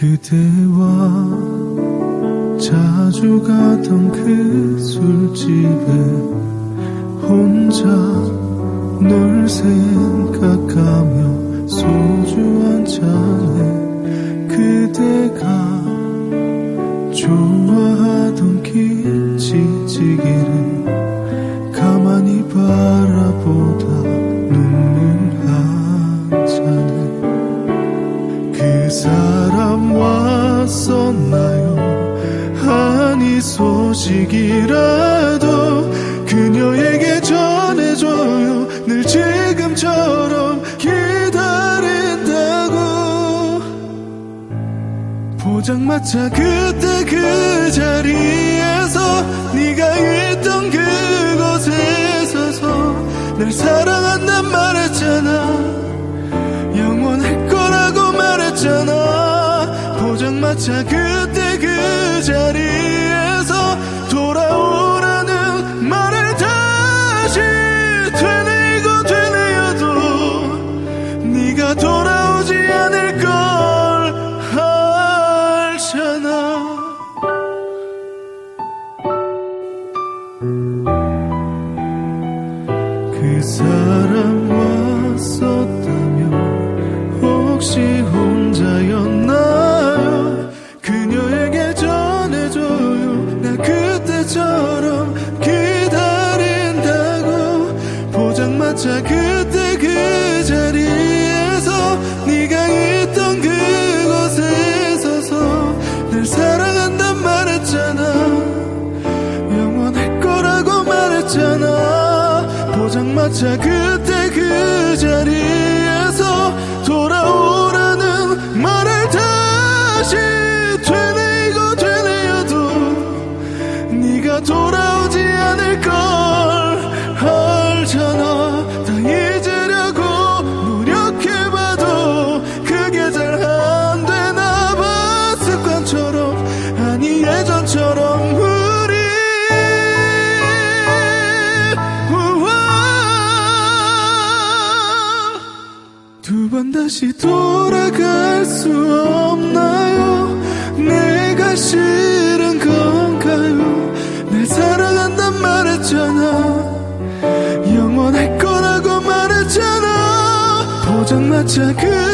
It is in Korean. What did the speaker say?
그대와 자주 가던 그 술집에 혼자 널 생각하며 소주 한잔 소식이라도 그녀에게 전해줘요. 늘 지금처럼 기다린다고. 포장마차 그때 그 자리에서 네가 있던 그곳에 서서 날 사랑한단 말했잖아. 영원할 거라고 말했잖아 포장마차 그때 그 포장마차 그때 그 자리에서 네가 있던 그곳에 서서 날 사랑한단 말했잖아. 영원할 거라고 말했잖아. 포장마차 그 두 번 다시 돌아갈 수 없나요? 내가 싫은 건가요? 날 사랑한단 말했잖아. 영원할 거라고 말했잖아. 포장마차 그